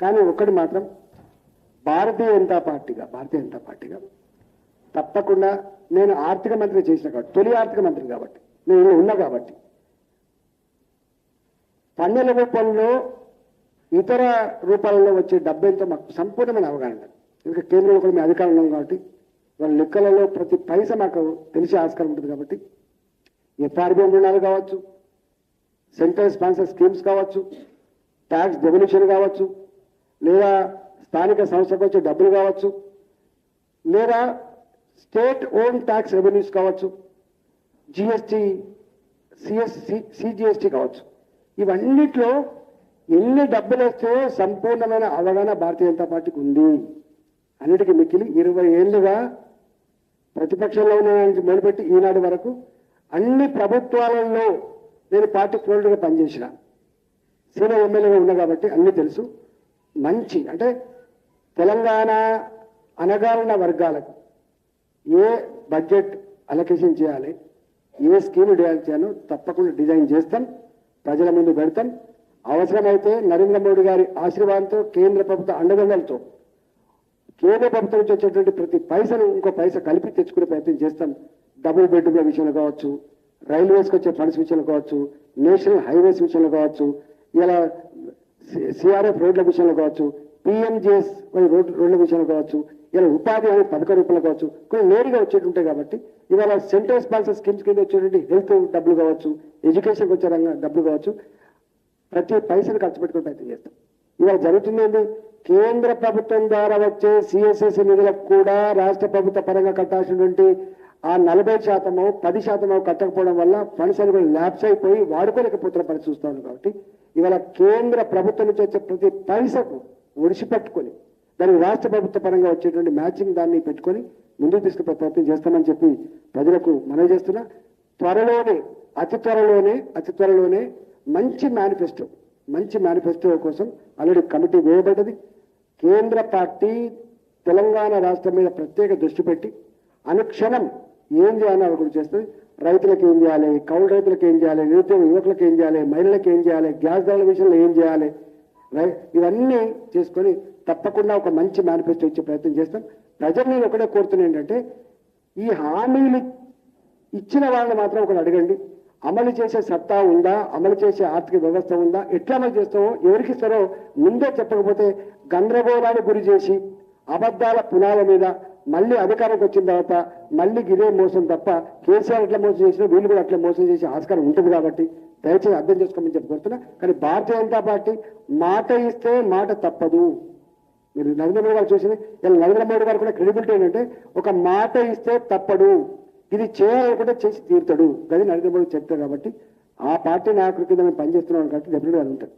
కానీ ఒకటి మాత్రం భారతీయ జనతా పార్టీగా భారతీయ జనతా పార్టీగా తప్పకుండా నేను ఆర్థిక మంత్రి చేసిన కాబట్టి తొలి ఆర్థిక మంత్రి కాబట్టి నేను ఉన్నా కాబట్టి పన్నుల రూపంలో ఇతర రూపాలలో వచ్చే డబ్బులతో మాకు సంపూర్ణమైన అవగాహన ఎందుకంటే కేంద్రంలో కూడా మేము అధికారంలో కాబట్టి వాళ్ళ లెక్కలలో ప్రతి పైస మాకు తెలిసే ఆస్కారం ఉంటుంది కాబట్టి ఎఫ్ఆర్బి రుణాలు కావచ్చు సెంట్రల్ స్పాన్సర్ స్కీమ్స్ కావచ్చు ట్యాక్స్ డెవల్యూషన్ కావచ్చు లేదా స్థానిక సంస్థకు వచ్చే డబ్బులు కావచ్చు లేదా స్టేట్ ఓన్ ట్యాక్స్ రెవెన్యూస్ కావచ్చు జిఎస్టీ సిఎస్ సిజిఎస్టీ కావచ్చు. ఇవన్నిట్లో ఎన్ని డబ్బులు వస్తే సంపూర్ణమైన అవగాహన భారతీయ జనతా పార్టీకి ఉంది. అన్నిటికీ మిక్కిలి ఇరవై ఏళ్ళుగా ప్రతిపక్షంలో ఉన్న మొదలుపెట్టి ఈనాడు వరకు అన్ని ప్రభుత్వాలలో నేను పార్టీ ప్రోల్డ్గా పనిచేసిన. సీనియర్ ఎమ్మెల్యేగా ఉన్నా కాబట్టి అన్నీ తెలుసు. మంచి అంటే తెలంగాణ అనగారిన వర్గాలకు ఏ బడ్జెట్ అలొకేషన్ చేయాలి ఏ స్కీమ్ డిజైన్ చేయాలో తప్పకుండా డిజైన్ చేస్తాం ప్రజల ముందు పెడతాం. అవసరమైతే నరేంద్ర మోడీ గారి ఆశీర్వాదంతో కేంద్ర ప్రభుత్వ అండదండలతో కేంద్ర ప్రభుత్వం నుంచి వచ్చేటువంటి ప్రతి పైసను ఇంకో పైస కలిపి తెచ్చుకునే ప్రయత్నం చేస్తాం. డబుల్ బెడ్రూమ్ల విషయంలో కావచ్చు రైల్వేస్కి వచ్చే ఫండ్స్ విషయంలో కావచ్చు నేషనల్ హైవేస్ విషయంలో కావచ్చు ఇలా సిఆర్ఎఫ్ రోడ్ల విషయంలో కావచ్చు పిఎంజిఎస్ రోడ్ రోడ్ల విషయంలో కావచ్చు ఇలా ఉపాధి అనే పథక రూపంలో కావచ్చు కొన్ని నేరుగా వచ్చేటుంటాయి కాబట్టి ఇవాళ సెంట్రల్ స్పాన్సర్ స్కీమ్స్ కింద వచ్చేటువంటి హెల్త్ డబ్బులు కావచ్చు ఎడ్యుకేషన్కి వచ్చే రంగం డబ్బులు కావచ్చు ప్రతి పైసలు ఖర్చు పెట్టుకుని ప్రయత్నం చేస్తాం. ఇవాళ జరుగుతుంది ఏంటి? కేంద్ర ప్రభుత్వం ద్వారా వచ్చే సిఎస్ఎస్ నిధులకు కూడా రాష్ట్ర ప్రభుత్వ పరంగా కట్టాల్సినటువంటి ఆ నలభై శాతమో పది శాతమో కట్టకపోవడం వల్ల ఫండ్స్ అని కూడా ల్యాబ్స్ అయిపోయి వాడుకోలేకపోతున్న పని చూస్తా కాబట్టి ఇవాళ కేంద్ర ప్రభుత్వం నుంచి వచ్చే ప్రతి పైసకు ఒడిసిపెట్టుకొని దానికి రాష్ట్ర ప్రభుత్వ పరంగా వచ్చేటువంటి మ్యాచింగ్ దాన్ని పెట్టుకొని ముందుకు తీసుకునే ప్రయత్నం చేస్తామని చెప్పి ప్రజలకు మనవి చేస్తున్నా. త్వరలోనే అతి త్వరలోనే అతి త్వరలోనే మంచి మేనిఫెస్టో మంచి మేనిఫెస్టో కోసం ఆల్రెడీ కమిటీ వేయబడ్డది. కేంద్ర పార్టీ తెలంగాణ రాష్ట్రం మీద ప్రత్యేక దృష్టి పెట్టి అనుక్షణం ఏం చేయాలని అడుగుడు చేస్తుంది? రైతులకు ఏం చేయాలి? కౌలు రైతులకు ఏం చేయాలి? నిరుద్యోగ యువకులకు ఏం చేయాలి? మహిళలకు ఏం చేయాలి? గ్యాస్ ధరల విషయంలో ఏం చేయాలి? రై- ఇవన్నీ చేసుకొని తప్పకుండా ఒక మంచి మేనిఫెస్టో ఇచ్చే ప్రయత్నం చేస్తాం. ప్రజలు నేను ఒకటే కోరుతున్నా ఏంటంటే ఈ హామీలు ఇచ్చిన వాళ్ళని మాత్రం ఒకటి అడగండి. అమలు చేసే సత్తా ఉందా? అమలు చేసే ఆర్థిక వ్యవస్థ ఉందా? ఎట్లా అమలు చేస్తామో ఎవరికి ఇస్తారో ముందే చెప్పకపోతే గందరగోళానికి గురి చేసి అబద్ధాల పునాల మీద మళ్ళీ అధికారంకి వచ్చిన తర్వాత మళ్ళీ ఇదే మోసం తప్ప కేసీఆర్ ఎట్లా మోసం చేసినా వీళ్ళు కూడా అట్లా మోసం చేసే ఆస్కారం ఉంటుంది కాబట్టి దయచేసి అర్థం చేసుకోమని చెప్పి కానీ భారతీయ జనతా పార్టీ మాట ఇస్తే మాట తప్పదు. మీరు నరేంద్ర మోడీ గారు చూసింది. ఇలా నరేంద్ర మోడీ గారు కూడా క్రెడిబిలిటీ ఏంటంటే ఒక మాట ఇస్తే తప్పడు. ఇది చేయాలనుకుంటే చేసి తీరుతాడు. అది నరేంద్ర మోడీ చెప్తాడు కాబట్టి ఆ పార్టీ నాయకుడి కింద మేము పనిచేస్తున్నాం కాబట్టి డెఫినెట్గా అది ఉంటుంది.